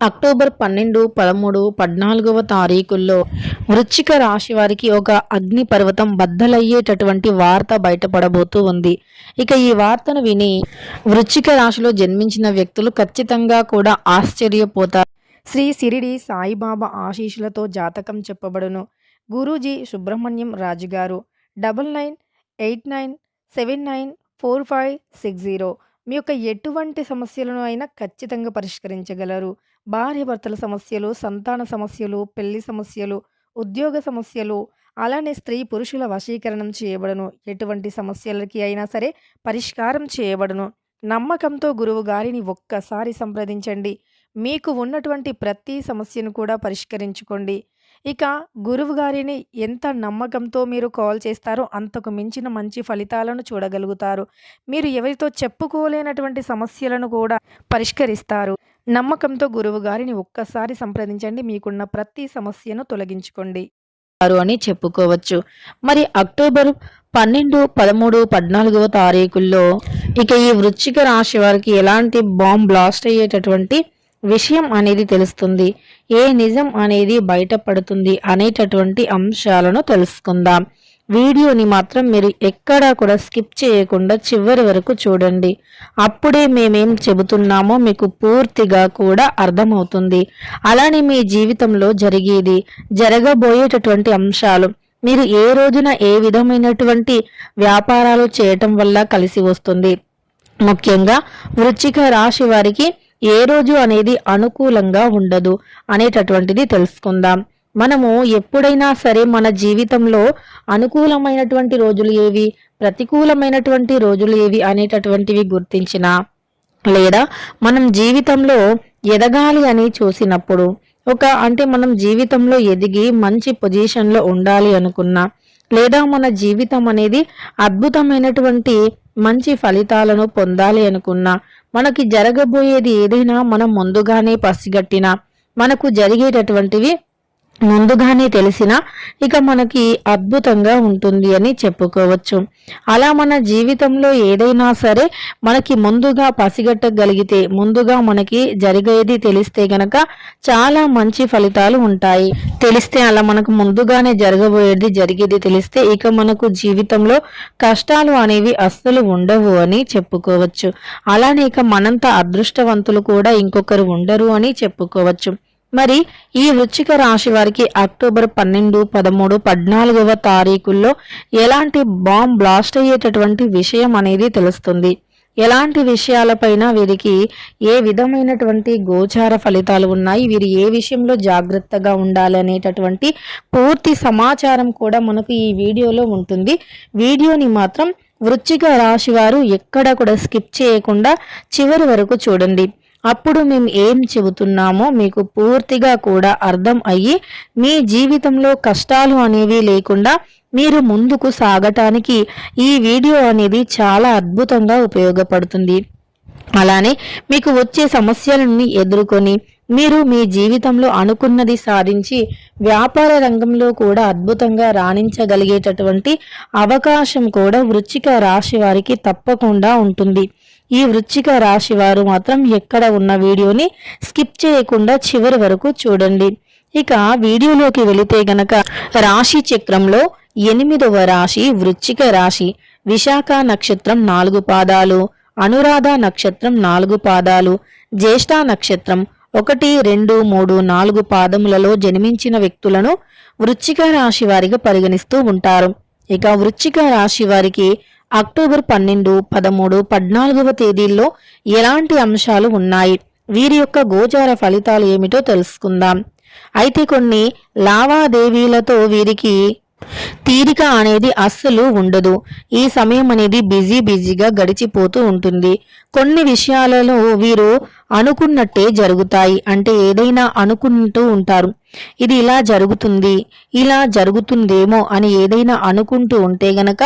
October పన్నెండు పదమూడు పద్నాలుగవ తారీఖుల్లో వృశ్చిక రాశి వారికి ఒక అగ్ని పర్వతం బద్దలయ్యేటటువంటి వార్త బయటపడబోతూ ఉంది. ఇక ఈ వార్తను విని వృశ్చిక రాశిలో జన్మించిన వ్యక్తులు ఖచ్చితంగా కూడా ఆశ్చర్యపోతారు. శ్రీ సిరిడి సాయిబాబా ఆశీషులతో జాతకం చెప్పబడును. గురూజీ సుబ్రహ్మణ్యం రాజు గారు double nine eight nine seven nine four five six zero మీ యొక్క ఎటువంటి సమస్యలను అయినా ఖచ్చితంగా పరిష్కరించగలరు. భార్యాభర్తల సమస్యలు సంతాన సమస్యలు పెళ్ళి సమస్యలు ఉద్యోగ సమస్యలు అలానే స్త్రీ పురుషుల వశీకరణం చేయబడును. ఎటువంటి సమస్యలకి అయినా సరే పరిష్కారం చేయబడును. నమ్మకంతో గురువు గారిని ఒక్కసారి సంప్రదించండి. మీకు ఉన్నటువంటి ప్రతి సమస్యను కూడా పరిష్కరించుకోండి. ఇక గురువు గారిని ఎంత నమ్మకంతో మీరు కాల్ చేస్తారో అంతకు మించిన మంచి ఫలితాలను చూడగలుగుతారు. మీరు ఎవరితో చెప్పుకోలేనటువంటి సమస్యలను కూడా పరిష్కరిస్తారు. నమ్మకంతో గురువుగారిని ఒక్కసారి సంప్రదించండి. మీకున్న ప్రతి సమస్యను తొలగించుకోండి. అని చెప్పుకోవచ్చు. మరి అక్టోబర్ పన్నెండు పదమూడు పద్నాలుగవ తారీఖుల్లో ఇక ఈ వృశ్చిక రాశి వారికి ఎలాంటి బాంబ్ బ్లాస్ట్ అయ్యేటటువంటి విషయం అనేది తెలుస్తుంది. ఏ నిజం అనేది బయటపడుతుంది అనేటటువంటి అంశాలను తెలుసుకుందాం. వీడియోని మాత్రం మీరు ఎక్కడా కూడా స్కిప్ చేయకుండా చివరి వరకు చూడండి. అప్పుడే మేమేం చెబుతున్నామో మీకు పూర్తిగా కూడా అర్థమవుతుంది. అలానే మీ జీవితంలో జరిగేది జరగబోయేటటువంటి అంశాలు మీరు ఏ రోజున ఏ విధమైనటువంటి వ్యాపారాలు చేయటం వల్ల కలిసి వస్తుంది. ముఖ్యంగా వృచ్చిక రాశి వారికి ఏ రోజు అనేది అనుకూలంగా ఉండదు అనేటటువంటిది తెలుసుకుందాం. మనము ఎప్పుడైనా సరే మన జీవితంలో అనుకూలమైనటువంటి రోజులు ఏవి? ప్రతికూలమైనటువంటి రోజులు ఏవి అనేటటువంటివి గుర్తించిన లేదా మనం జీవితంలో ఎదగాలి అని చూసినప్పుడు ఒక అంటే మనం జీవితంలో ఎదిగి మంచి పొజిషన్లో ఉండాలి అనుకున్నా లేదా మన జీవితం అనేది అద్భుతమైనటువంటి మంచి ఫలితాలను పొందాలి అనుకున్నా మనకి జరగబోయేది ఏదైనా మనం ముందుగానే పసిగట్టినా మనకు జరిగేటటువంటివి ముందుగానే తెలిసిన ఇక మనకి అద్భుతంగా ఉంటుంది అని చెప్పుకోవచ్చు. అలా మన జీవితంలో ఏదైనా సరే మనకి ముందుగా పసిగట్టగలిగితే ముందుగా మనకి జరిగేది తెలిస్తే గనక చాలా మంచి ఫలితాలు ఉంటాయి. తెలిస్తే అలా మనకు ముందుగానే జరగబోయేది జరిగేది తెలిస్తే ఇక మనకు జీవితంలో కష్టాలు అనేవి అస్సలు ఉండవు అని చెప్పుకోవచ్చు. అలానే ఇక మనంత అదృష్టవంతులు కూడా ఇంకొకరు ఉండరు అని చెప్పుకోవచ్చు. మరి ఈ వృచ్చిక రాశి వారికి అక్టోబర్ పన్నెండు పదమూడు పద్నాలుగవ తారీఖుల్లో ఎలాంటి బాంబ్ బ్లాస్ట్ అయ్యేటటువంటి విషయం అనేది తెలుస్తుంది. ఎలాంటి విషయాలపైన వీరికి ఏ విధమైనటువంటి గోచార ఫలితాలు ఉన్నాయి వీరు ఏ విషయంలో జాగ్రత్తగా ఉండాలి అనేటటువంటి పూర్తి సమాచారం కూడా మనకు ఈ వీడియోలో ఉంటుంది. వీడియోని మాత్రం వృచ్చిక రాశి వారు ఎక్కడ కూడా స్కిప్ చేయకుండా చివరి వరకు చూడండి. అప్పుడు మేము ఏం చెబుతున్నామో మీకు పూర్తిగా కూడా అర్థం అయ్యి మీ జీవితంలో కష్టాలు అనేవి లేకుండా మీరు ముందుకు సాగటానికి ఈ వీడియో అనేది చాలా అద్భుతంగా ఉపయోగపడుతుంది. అలానే మీకు వచ్చే సమస్యలను ఎదుర్కొని మీరు మీ జీవితంలో అనుకున్నది సాధించి వ్యాపార రంగంలో కూడా అద్భుతంగా రాణించగలిగేటటువంటి అవకాశం కూడా వృచ్చిక రాశి వారికి తప్పకుండా ఉంటుంది. ఈ వృచ్చిక రాశి వారు మాత్రం ఎక్కడ ఉన్న వీడియోని స్కిప్ చేయకుండా చివరి వరకు చూడండి. ఇక వీడియోలోకి వెళితే గనక రాశి చక్రంలో ఎనిమిదవ రాశి వృచ్చిక రాశి విశాఖ నక్షత్రం నాలుగు పాదాలు అనురాధ నక్షత్రం నాలుగు పాదాలు జ్యేష్ఠ నక్షత్రం ఒకటి రెండు మూడు నాలుగు పాదములలో జన్మించిన వ్యక్తులను వృచ్చిక రాశి వారిగా పరిగణిస్తూ ఉంటారు. ఇక వృచ్చిక రాశి వారికి అక్టోబర్ పన్నెండు పదమూడు పద్నాలుగవ తేదీల్లో ఎలాంటి అంశాలు ఉన్నాయి? వీరి యొక్క గోచార ఫలితాలు ఏమిటో తెలుసుకుందాం. అయితే కొన్ని లావాదేవీలతో వీరికి తీరిక అనేది అస్సలు ఉండదు. ఈ సమయం అనేది బిజీ బిజీగా గడిచిపోతూ ఉంటుంది. కొన్ని విషయాలలో వీరు అనుకున్నట్టే జరుగుతాయి. అంటే ఏదైనా అనుకుంటూ ఉంటారు. ఇది ఇలా జరుగుతుంది ఇలా జరుగుతుందేమో అని ఏదైనా అనుకుంటూ ఉంటే గనక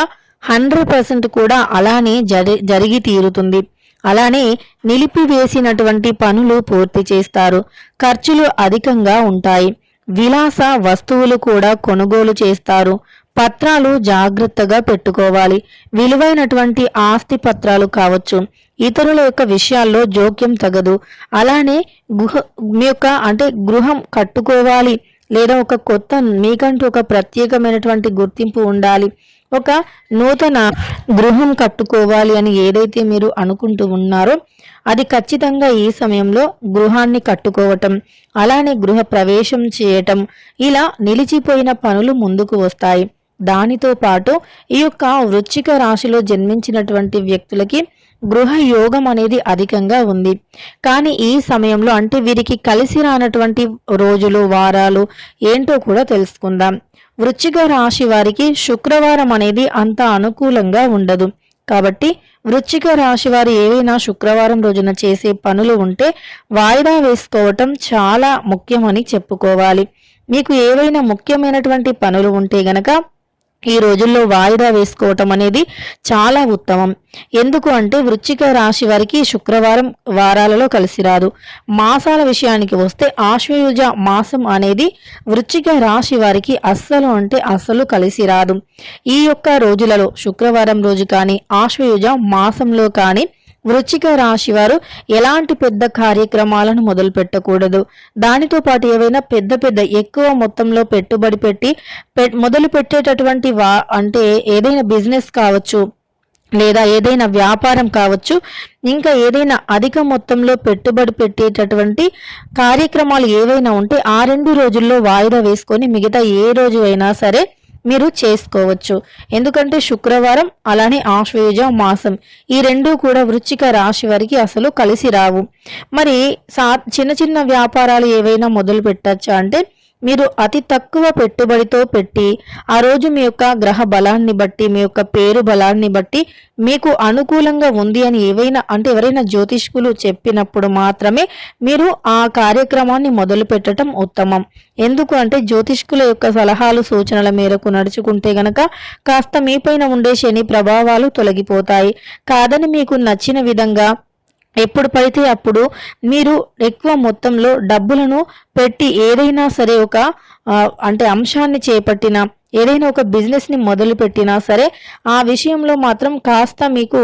హండ్రెడ్ పర్సెంట్ కూడా అలానే జరి జరిగి తీరుతుంది. అలానే నిలిపివేసినటువంటి పనులు పూర్తి చేస్తారు. ఖర్చులు అధికంగా ఉంటాయి. విలాస వస్తువులు కూడా కొనుగోలు చేస్తారు. పత్రాలు జాగ్రత్తగా పెట్టుకోవాలి. విలువైనటువంటి ఆస్తి పత్రాలు కావచ్చు. ఇతరుల యొక్క విషయాల్లో జోక్యం తగదు. అలానే గుహ మీ యొక్క అంటే గృహం కట్టుకోవాలి లేదా ఒక కొత్త మీకంటూ ఒక ప్రత్యేకమైనటువంటి గుర్తింపు ఉండాలి. ఒక నూతన గృహం కట్టుకోవాలి అని ఏదైతే మీరు అనుకుంటూ ఉన్నారో అది ఖచ్చితంగా ఈ సమయంలో గృహాన్ని కట్టుకోవటం అలానే గృహ ప్రవేశం చేయటం ఇలా నిలిచిపోయిన పనులు ముందుకు వస్తాయి. దానితో పాటు ఈ యొక్క వృచ్చిక రాశిలో జన్మించినటువంటి వ్యక్తులకి గృహ యోగం అనేది అధికంగా ఉంది. కానీ ఈ సమయంలో అంటే వీరికి కలిసి రానటువంటి రోజులు వారాలు ఏంటో కూడా తెలుసుకుందాం. వృచ్చిక రాశి వారికి శుక్రవారం అనేది అంత అనుకూలంగా ఉండదు. కాబట్టి వృచ్చిక రాశి వారు ఏవైనా శుక్రవారం రోజున చేసే పనులు ఉంటే వాయిదా వేసుకోవటం చాలా ముఖ్యమని చెప్పుకోవాలి. మీకు ఏవైనా ముఖ్యమైనటువంటి పనులు ఉంటే గనక ఈ రోజుల్లో వాయిదా వేసుకోవటం అనేది చాలా ఉత్తమం. ఎందుకు అంటే వృచ్చిక రాశి వారికి శుక్రవారం వారాలలో కలిసి రాదు. మాసాల విషయానికి వస్తే ఆశ్వయుజ మాసం అనేది వృచ్చిక రాశి వారికి అస్సలు అంటే అస్సలు కలిసి రాదు. ఈ యొక్క రోజులలో శుక్రవారం రోజు కానీ ఆశ్వయుజ మాసంలో కానీ వృచ్చిక రాశి వారు ఎలాంటి పెద్ద కార్యక్రమాలను మొదలు పెట్టకూడదు? దానితో పాటు ఏవైనా పెద్ద పెద్ద ఎక్కువ మొత్తంలో పెట్టుబడి పెట్టి మొదలు పెట్టేటటువంటి వా అంటే ఏదైనా బిజినెస్ కావచ్చు లేదా ఏదైనా వ్యాపారం కావచ్చు ఇంకా ఏదైనా అధిక మొత్తంలో పెట్టుబడి పెట్టేటటువంటి కార్యక్రమాలు ఏవైనా ఉంటే ఆ రెండు రోజుల్లో వాయిదా వేసుకొని మిగతా ఏ రోజు అయినా సరే మీరు చేసుకోవచ్చు. ఎందుకంటే శుక్రవారం అలానే ఆశ్వేజ మాసం. ఈ రెండు కూడా వృచ్చిక రాశి వారికి అసలు కలిసి రావు. మరి సా చిన్న చిన్న వ్యాపారాలు ఏవైనా మొదలు పెట్టచ్చా అంటే మీరు అతి తక్కువ పెట్టుబడితో పెట్టి ఆ రోజు మీ యొక్క గ్రహ బలాన్ని బట్టి మీ యొక్క పేరు బలాన్ని బట్టి మీకు అనుకూలంగా ఉంది అని ఏవైనా అంటే ఎవరైనా జ్యోతిష్కులు చెప్పినప్పుడు మాత్రమే మీరు ఆ కార్యక్రమాన్ని మొదలు పెట్టడం ఉత్తమం. ఎందుకు అంటే జ్యోతిష్కుల యొక్క సలహాలు సూచనల మేరకు నడుచుకుంటే గనక కాస్త మీపైన ఉండే శని ప్రభావాలు తొలగిపోతాయి. కాదని మీకు నచ్చిన విధంగా ఎప్పుడు పడితే అప్పుడు మీరు ఎక్కువ మొత్తంలో డబ్బులను పెట్టి ఏదైనా సరే ఒక అంటే అంశాన్ని చేపట్టిన ఏదైనా ఒక బిజినెస్ని మొదలు పెట్టినా సరే ఆ విషయంలో మాత్రం కాస్త మీకు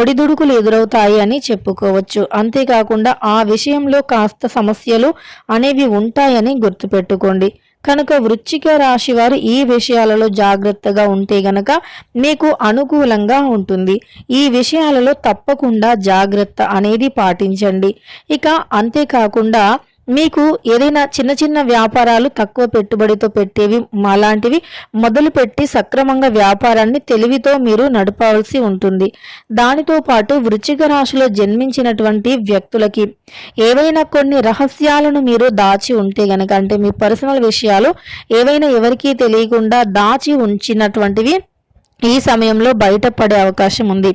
ఒడిదుడుకులు ఎదురవుతాయి అని చెప్పుకోవచ్చు. అంతేకాకుండా ఆ విషయంలో కాస్త సమస్యలు అనేవి ఉంటాయని గుర్తుపెట్టుకోండి. కనుక వృచ్చిక రాశి వారు ఈ విషయాలలో జాగ్రత్తగా ఉంటే గనక మీకు అనుకూలంగా ఉంటుంది. ఈ విషయాలలో తప్పకుండా జాగ్రత్త అనేది పాటించండి. ఇక అంతేకాకుండా మీకు ఏదైనా చిన్న చిన్న వ్యాపారాలు తక్కువ పెట్టుబడితో పెట్టేవి అలాంటివి మొదలుపెట్టి సక్రమంగా వ్యాపారాన్ని తెలివితో మీరు నడపవలసి ఉంటుంది. దానితో పాటు వృచ్చిక రాశిలో జన్మించినటువంటి వ్యక్తులకి ఏవైనా కొన్ని రహస్యాలను మీరు దాచి ఉంటే గనక అంటే మీ పర్సనల్ విషయాలు ఏవైనా ఎవరికీ తెలియకుండా దాచి ఉంచినటువంటివి ఈ సమయంలో బయటపడే అవకాశం ఉంది.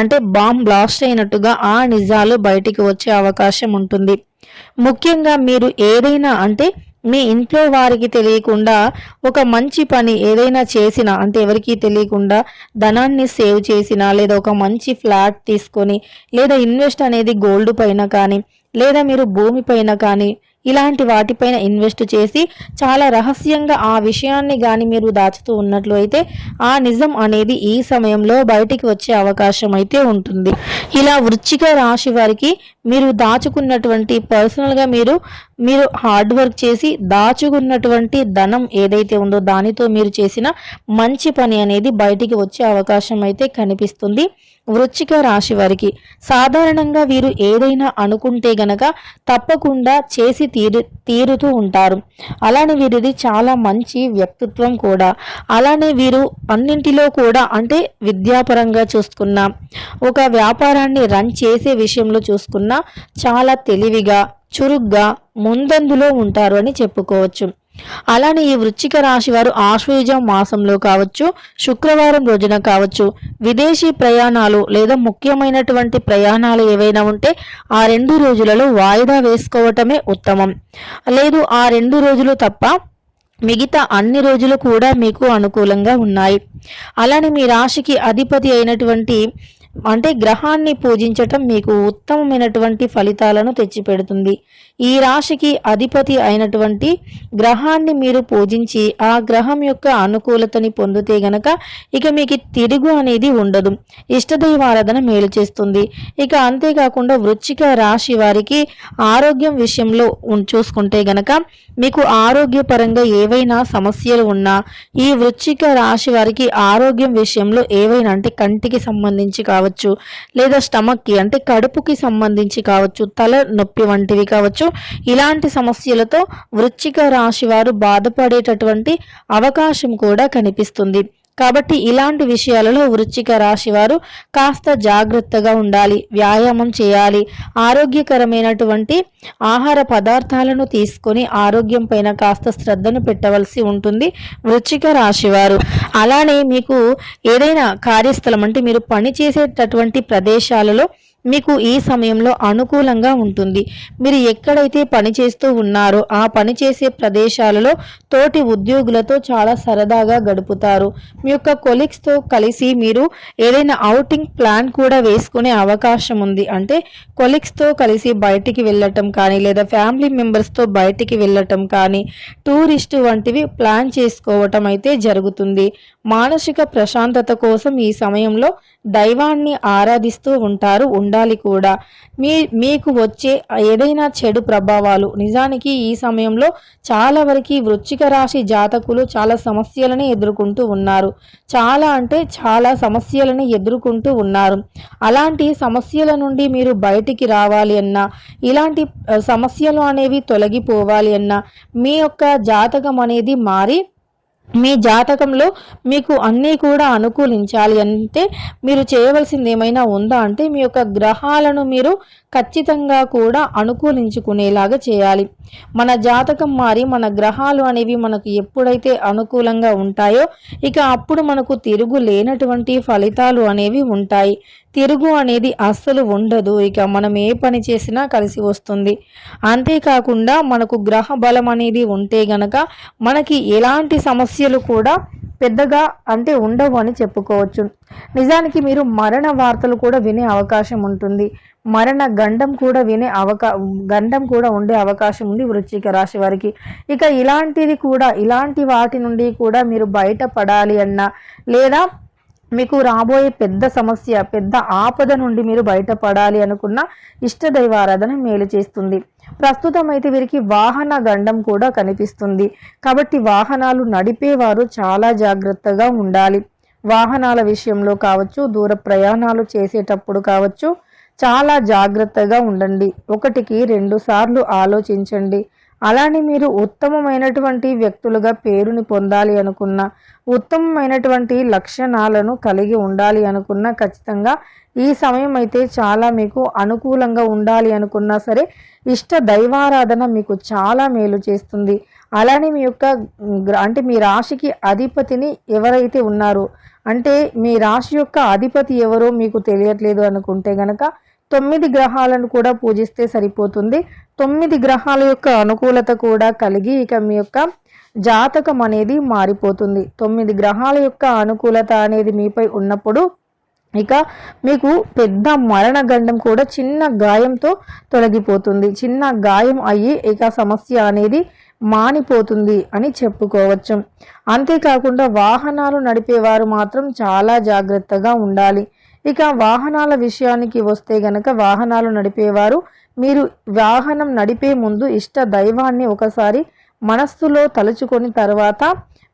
అంటే బాంబ్ బ్లాస్ట్ అయినట్టుగా ఆ నిజాలు బయటికి వచ్చే అవకాశం ఉంటుంది. ముఖ్యంగా మీరు ఏదైనా అంటే మీ ఇంట్లో వారికి తెలియకుండా ఒక మంచి పని ఏదైనా చేసినా అంటే ఎవరికి తెలియకుండా ధనాన్ని సేవ్ చేసినా లేదా ఒక మంచి ఫ్లాట్ తీసుకొని లేదా ఇన్వెస్ట్ అనేది గోల్డ్ పైన కానీ లేదా మీరు భూమి పైన కానీ ఇలాంటి వాటిపైన ఇన్వెస్ట్ చేసి చాలా రహస్యంగా ఆ విషయాన్ని కానీ మీరు దాచుతూ ఉన్నట్లు అయితే ఆ నిజం అనేది ఈ సమయంలో బయటికి వచ్చే అవకాశం అయితే ఉంటుంది. ఇలా వృచ్చిక రాశి వారికి మీరు దాచుకున్నటువంటి పర్సనల్గా మీరు మీరు హార్డ్ వర్క్ చేసి దాచుకున్నటువంటి ధనం ఏదైతే ఉందో దానితో మీరు చేసిన మంచి పని అనేది బయటికి వచ్చే అవకాశం అయితే కనిపిస్తుంది. వృచ్చిక రాశి వారికి సాధారణంగా వీరు ఏదైనా అనుకుంటే గనక తప్పకుండా చేసి తీరు తీరుతూ ఉంటారు. అలానే వీరిది చాలా మంచి వ్యక్తిత్వం కూడా. అలానే వీరు అన్నింటిలో కూడా అంటే విద్యాపరంగా చూసుకున్నా ఒక వ్యాపారాన్ని రన్ చేసే విషయంలో చూసుకున్నా చాలా తెలివిగా చురుగ్గా ముందందులో ఉంటారు అని చెప్పుకోవచ్చు. అలానే ఈ వృచ్చిక రాశి వారు ఆశ్వయుజం మాసంలో కావచ్చు శుక్రవారం రోజున కావచ్చు విదేశీ ప్రయాణాలు లేదా ముఖ్యమైనటువంటి ప్రయాణాలు ఏవైనా ఉంటే ఆ రెండు రోజులలో వాయిదా వేసుకోవటమే ఉత్తమం. లేదు ఆ రెండు రోజులు తప్ప మిగతా అన్ని రోజులు కూడా మీకు అనుకూలంగా ఉన్నాయి. అలానే మీ రాశికి అధిపతి అయినటువంటి అంటే గ్రహాన్ని పూజించటం మీకు ఉత్తమమైనటువంటి ఫలితాలను తెచ్చిపెడుతుంది. ఈ రాశికి అధిపతి అయినటువంటి గ్రహాన్ని మీరు పూజించి ఆ గ్రహం యొక్క అనుకూలతని పొందితే గనక ఇక మీకు తిరుగు అనేది ఉండదు. ఇష్టదైవారాధన మేలు చేస్తుంది. ఇక అంతేకాకుండా వృచ్చిక రాశి వారికి ఆరోగ్యం విషయంలో చూసుకుంటే గనక మీకు ఆరోగ్యపరంగా ఏవైనా సమస్యలు ఉన్నా ఈ వృచ్చిక రాశి వారికి ఆరోగ్యం విషయంలో ఏవైనా అంటే కంటికి సంబంధించి కావచ్చు లేదా స్టమక్కి అంటే కడుపుకి సంబంధించి కావచ్చు తల నొప్పి వంటివి కావచ్చు ఇలాంటి సమస్యలతో వృచ్చిక రాశి వారు బాధపడేటటువంటి అవకాశం కూడా కనిపిస్తుంది. కాబట్టి ఇలాంటి విషయాలలో వృచ్చిక రాశి వారు కాస్త జాగ్రత్తగా ఉండాలి వ్యాయామం చేయాలి ఆరోగ్యకరమైనటువంటి ఆహార పదార్థాలను తీసుకొని ఆరోగ్యం పైన కాస్త శ్రద్ధను పెట్టవలసి ఉంటుంది వృచ్చిక రాశి వారు అలానే మీకు ఏదైనా కార్యస్థలం అంటే మీరు పని చేసేటటువంటి ప్రదేశాలలో మీకు ఈ సమయంలో అనుకూలంగా ఉంటుంది. మీరు ఎక్కడైతే పని చేస్తూ ఉన్నారో ఆ పని చేసే ప్రదేశాలలో తోటి ఉద్యోగులతో చాలా సరదాగా గడుపుతారు. మీ యొక్క కొలీగ్స్తో కలిసి మీరు ఏదైనా అవుటింగ్ ప్లాన్ కూడా వేసుకునే అవకాశం ఉంది. అంటే కొలీగ్స్తో కలిసి బయటికి వెళ్ళటం కానీ లేదా ఫ్యామిలీ మెంబర్స్తో బయటికి వెళ్ళటం కానీ టూరిస్ట్ వంటివి ప్లాన్ చేసుకోవటం అయితే జరుగుతుంది. మానసిక ప్రశాంతత కోసం ఈ సమయంలో దైవాన్ని ఆరాధిస్తూ ఉంటారు ఉండాలి కూడా. మీ మీకు వచ్చే ఏదైనా చెడు ప్రభావాలు నిజానికి ఈ సమయంలో చాలా వరకు వృశ్చిక రాశి జాతకులు చాలా సమస్యలని ఎదుర్కొంటూ ఉన్నారు. చాలా అంటే చాలా సమస్యలను ఎదుర్కొంటూ ఉన్నారు. అలాంటి సమస్యల నుండి మీరు బయటికి రావాలి అన్నా ఇలాంటి సమస్యలు అనేవి తొలగిపోవాలి అన్నా మీ యొక్క జాతకం అనేది మారి మీ జాతకంలో మీకు అన్నీ కూడా అనుకూలించాలి అంటే మీరు చేయవలసింది ఏమైనా ఉందా అంటే మీ యొక్క గ్రహాలను మీరు ఖచ్చితంగా కూడా అనుకూలించుకునేలాగా చేయాలి. మన జాతకం మారి మన గ్రహాలు అనేవి మనకు ఎప్పుడైతే అనుకూలంగా ఉంటాయో ఇక అప్పుడు మనకు తిరుగు లేనటువంటి ఫలితాలు అనేవి ఉంటాయి. తిరుగు అనేది అస్సలు ఉండదు. ఇక మనం ఏ పని చేసినా కలిసి వస్తుంది. అంతేకాకుండా మనకు గ్రహ బలం అనేది ఉంటే గనక మనకి ఎలాంటి సమస్యలు కూడా పెద్దగా అంటే ఉండవు అని చెప్పుకోవచ్చు. నిజానికి మీరు మరణ వార్తలు కూడా వినే అవకాశం ఉంటుంది. మరణ గండం కూడా వినే అవకా గండం కూడా ఉండే అవకాశం ఉంది వృశ్చిక రాశి వారికి. ఇక ఇలాంటిది కూడా ఇలాంటి వాటి నుండి కూడా మీరు బయటపడాలి అన్నా లేదా మీకు రాబోయే పెద్ద సమస్య పెద్ద ఆపద నుండి మీరు బయటపడాలి అనుకున్న ఇష్ట దైవారాధన మేలు చేస్తుంది. ప్రస్తుతం అయితే వీరికి వాహన గండం కూడా కనిపిస్తుంది. కాబట్టి వాహనాలు నడిపేవారు చాలా జాగ్రత్తగా ఉండాలి. వాహనాల విషయంలో కావచ్చు దూర ప్రయాణాలు చేసేటప్పుడు కావచ్చు చాలా జాగ్రత్తగా ఉండండి. ఒకటికి రెండు సార్లు ఆలోచించండి. అలానే మీరు ఉత్తమమైనటువంటి వ్యక్తులుగా పేరుని పొందాలి అనుకున్న ఉత్తమమైనటువంటి లక్షణాలను కలిగి ఉండాలి అనుకున్న ఖచ్చితంగా ఈ సమయం అయితే చాలా మీకు అనుకూలంగా ఉండాలి అనుకున్నా సరే ఇష్ట దైవారాధన మీకు చాలా మేలు చేస్తుంది. అలానే మీ యొక్క అంటే మీ రాశికి అధిపతిని ఎవరైతే ఉన్నారో అంటే మీ రాశి యొక్క అధిపతి ఎవరో మీకు తెలియట్లేదు అనుకుంటే గనక తొమ్మిది గ్రహాలను కూడా పూజిస్తే సరిపోతుంది. తొమ్మిది గ్రహాల యొక్క అనుకూలత కూడా కలిగి ఇక మీ యొక్క జాతకం అనేది మారిపోతుంది. తొమ్మిది గ్రహాల యొక్క అనుకూలత అనేది మీపై ఉన్నప్పుడు ఇక మీకు పెద్ద మరణ గండం కూడా చిన్న గాయంతో తొలగిపోతుంది. చిన్న గాయం అయ్యి ఇక సమస్య అనేది మానిపోతుంది అని చెప్పుకోవచ్చు. అంతేకాకుండా వాహనాలు నడిపేవారు మాత్రం చాలా జాగ్రత్తగా ఉండాలి. ఇక వాహనాల విషయానికి వస్తే గనక వాహనాలు నడిపేవారు మీరు వాహనం నడిపే ముందు ఇష్ట దైవాన్ని ఒకసారి మనస్సులో తలుచుకొని తర్వాత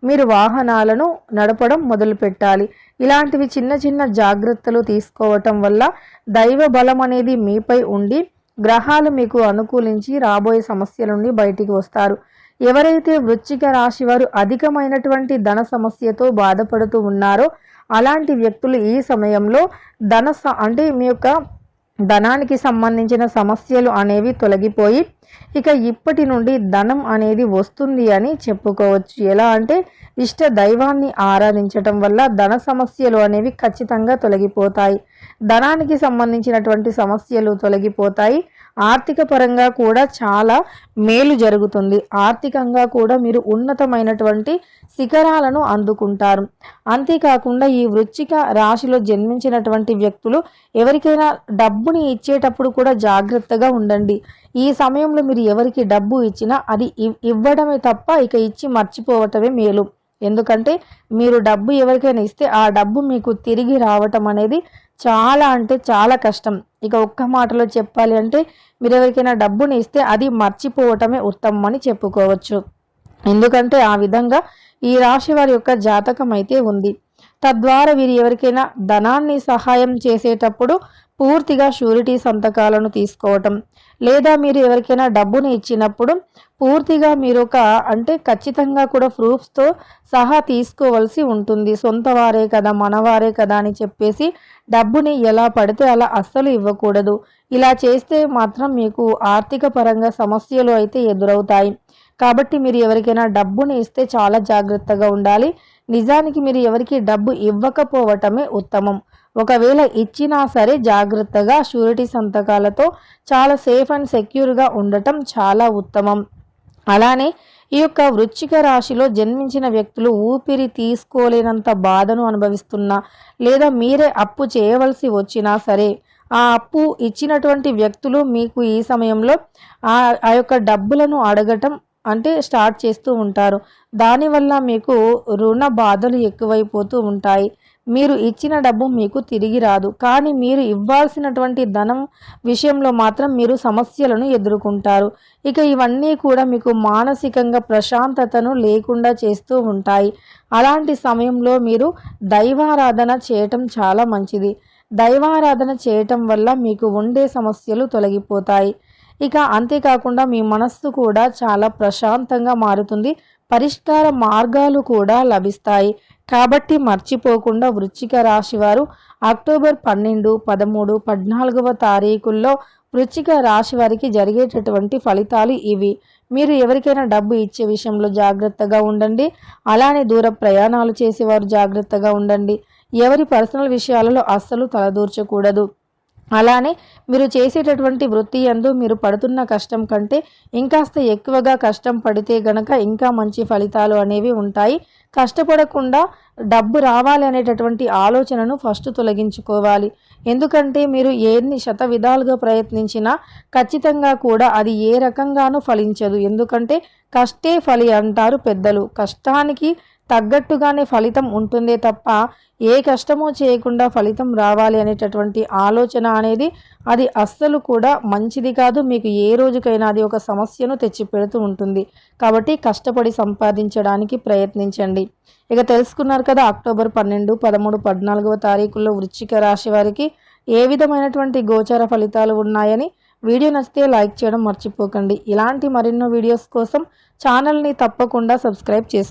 మీరు వాహనాలను నడపడం మొదలుపెట్టాలి. ఇలాంటివి చిన్న చిన్న జాగ్రత్తలు తీసుకోవటం వల్ల దైవ బలం అనేది మీపై ఉండి గ్రహాలు మీకు అనుకూలించి రాబోయే సమస్యల నుండి బయటికి వస్తారు. ఎవరైతే వృశ్చిక రాశి వారు అధికమైనటువంటి ధన సమస్యతో బాధపడుతూ ఉన్నారో అలాంటి వ్యక్తులు ఈ సమయంలో ధన స- అంటే మీ యొక్క ధనానికి సంబంధించిన సమస్యలు అనేవి తొలగిపోయి ఇక ఇప్పటి నుండి ధనం అనేది వస్తుంది అని చెప్పుకోవచ్చు. ఎలా అంటే ఇష్ట దైవాన్ని ఆరాధించటం వల్ల ధన సమస్యలు అనేవి ఖచ్చితంగా తొలగిపోతాయి. ధనానికి సంబంధించినటువంటి సమస్యలు తొలగిపోతాయి. ఆర్థిక పరంగా కూడా చాలా మేలు జరుగుతుంది. ఆర్థికంగా కూడా మీరు ఉన్నతమైనటువంటి శిఖరాలను అందుకుంటారు. అంతేకాకుండా ఈ వృచ్చిక రాశిలో జన్మించినటువంటి వ్యక్తులు ఎవరికైనా డబ్బుని ఇచ్చేటప్పుడు కూడా జాగ్రత్తగా ఉండండి. ఈ సమయంలో మీరు ఎవరికి డబ్బు ఇచ్చినా అది ఇవ్వడమే తప్ప ఇక ఇచ్చి మర్చిపోవటమే మేలు. ఎందుకంటే మీరు డబ్బు ఎవరికైనా ఇస్తే ఆ డబ్బు మీకు తిరిగి రావటం అనేది చాలా అంటే చాలా కష్టం. ఇక ఒక్క మాటలో చెప్పాలి అంటే మీరు ఎవరికైనా డబ్బుని ఇస్తే అది మర్చిపోవటమే ఉత్తమం అని చెప్పుకోవచ్చు. ఎందుకంటే ఆ విధంగా ఈ రాశి వారి యొక్క జాతకం అయితే ఉంది. తద్వారా వీరు ఎవరికైనా ధనాన్ని సహాయం చేసేటప్పుడు పూర్తిగా షూరిటీ సంతకాలను తీసుకోవటం లేదా మీరు ఎవరికైనా డబ్బుని ఇచ్చినప్పుడు పూర్తిగా మీరు ఒక అంటే ఖచ్చితంగా కూడా ప్రూఫ్స్తో సహా తీసుకోవాల్సి ఉంటుంది. సొంత వారే కదా మనవారే కదా అని చెప్పేసి డబ్బుని ఎలా పడితే అలా అస్సలు ఇవ్వకూడదు. ఇలా చేస్తే మాత్రం మీకు ఆర్థిక పరంగా సమస్యలు అయితే ఎదురవుతాయి. కాబట్టి మీరు ఎవరికైనా డబ్బుని ఇస్తే చాలా జాగ్రత్తగా ఉండాలి. నిజానికి మీరు ఎవరికి డబ్బు ఇవ్వకపోవటమే ఉత్తమం. ఒకవేళ ఇచ్చినా సరే జాగ్రత్తగా షూరిటీ సంతకాలతో చాలా సేఫ్ అండ్ సెక్యూర్గా ఉండటం చాలా ఉత్తమం. అలానే ఈ యొక్క వృచ్చిక రాశిలో జన్మించిన వ్యక్తులు ఊపిరి తీసుకోలేనంత బాధను అనుభవిస్తున్నా లేదా మీరే అప్పు చేయవలసి వచ్చినా సరే ఆ అప్పు ఇచ్చినటువంటి వ్యక్తులు మీకు ఈ సమయంలో ఆ యొక్క డబ్బులను అడగటం అంటే స్టార్ట్ చేస్తూ ఉంటారు. దానివల్ల మీకు రుణ బాధలు ఎక్కువైపోతూ ఉంటాయి. మీరు ఇచ్చిన డబ్బు మీకు తిరిగి రాదు. కానీ మీరు ఇవ్వాల్సినటువంటి ధనం విషయంలో మాత్రం మీరు సమస్యలను ఎదుర్కొంటారు. ఇక ఇవన్నీ కూడా మీకు మానసికంగా ప్రశాంతతను లేకుండా చేస్తూ ఉంటాయి. అలాంటి సమయంలో మీరు దైవారాధన చేయటం చాలా మంచిది. దైవారాధన చేయటం వల్ల మీకు ఉండే సమస్యలు తొలగిపోతాయి. ఇక అంతేకాకుండా మీ మనస్సు కూడా చాలా ప్రశాంతంగా మారుతుంది. పరిష్కార మార్గాలు కూడా లభిస్తాయి. కాబట్టి మర్చిపోకుండా వృచ్చిక రాశి వారు అక్టోబర్ పన్నెండు పదమూడు పద్నాలుగవ తారీఖుల్లో వృచ్చిక రాశి వారికి జరిగేటటువంటి ఫలితాలు ఇవి. మీరు ఎవరికైనా డబ్బు ఇచ్చే విషయంలో జాగ్రత్తగా ఉండండి. అలానే దూర ప్రయాణాలు చేసేవారు జాగ్రత్తగా ఉండండి. ఎవరి పర్సనల్ విషయాలలో అస్సలు తలదూర్చకూడదు. అలానే మీరు చేసేటటువంటి వృత్తి అందు మీరు పడుతున్న కష్టం కంటే ఇంకాస్త ఎక్కువగా కష్టం పడితే గనక ఇంకా మంచి ఫలితాలు అనేవి ఉంటాయి. కష్టపడకుండా డబ్బు రావాలి అనేటటువంటి ఆలోచనను ఫస్ట్ తొలగించుకోవాలి. ఎందుకంటే మీరు ఎన్ని శత విధాలుగా ప్రయత్నించినా ఖచ్చితంగా కూడా అది ఏ రకంగానూ ఫలించదు. ఎందుకంటే కష్టే ఫలి అంటారు పెద్దలు. కష్టానికి తగ్గట్టుగానే ఫలితం ఉంటుందే తప్ప ఏ కష్టమో చేయకుండా ఫలితం రావాలి అనేటటువంటి ఆలోచన అనేది అది అస్సలు కూడా మంచిది కాదు. మీకు ఏ రోజుకైనా అది ఒక సమస్యను తెచ్చి పెడుతూ ఉంటుంది. కాబట్టి కష్టపడి సంపాదించడానికి ప్రయత్నించండి. ఇక తెలుసుకున్నారు కదా అక్టోబర్ పన్నెండు పదమూడు పద్నాలుగవ తారీఖుల్లో వృశ్చిక రాశి వారికి ఏ విధమైనటువంటి గోచర ఫలితాలు ఉన్నాయని వీడియో నచ్చితే లైక్ చేయడం మర్చిపోకండి. ఇలాంటి మరెన్నో వీడియోస్ కోసం ఛానల్ని తప్పకుండా సబ్స్క్రైబ్ చేసుకోండి.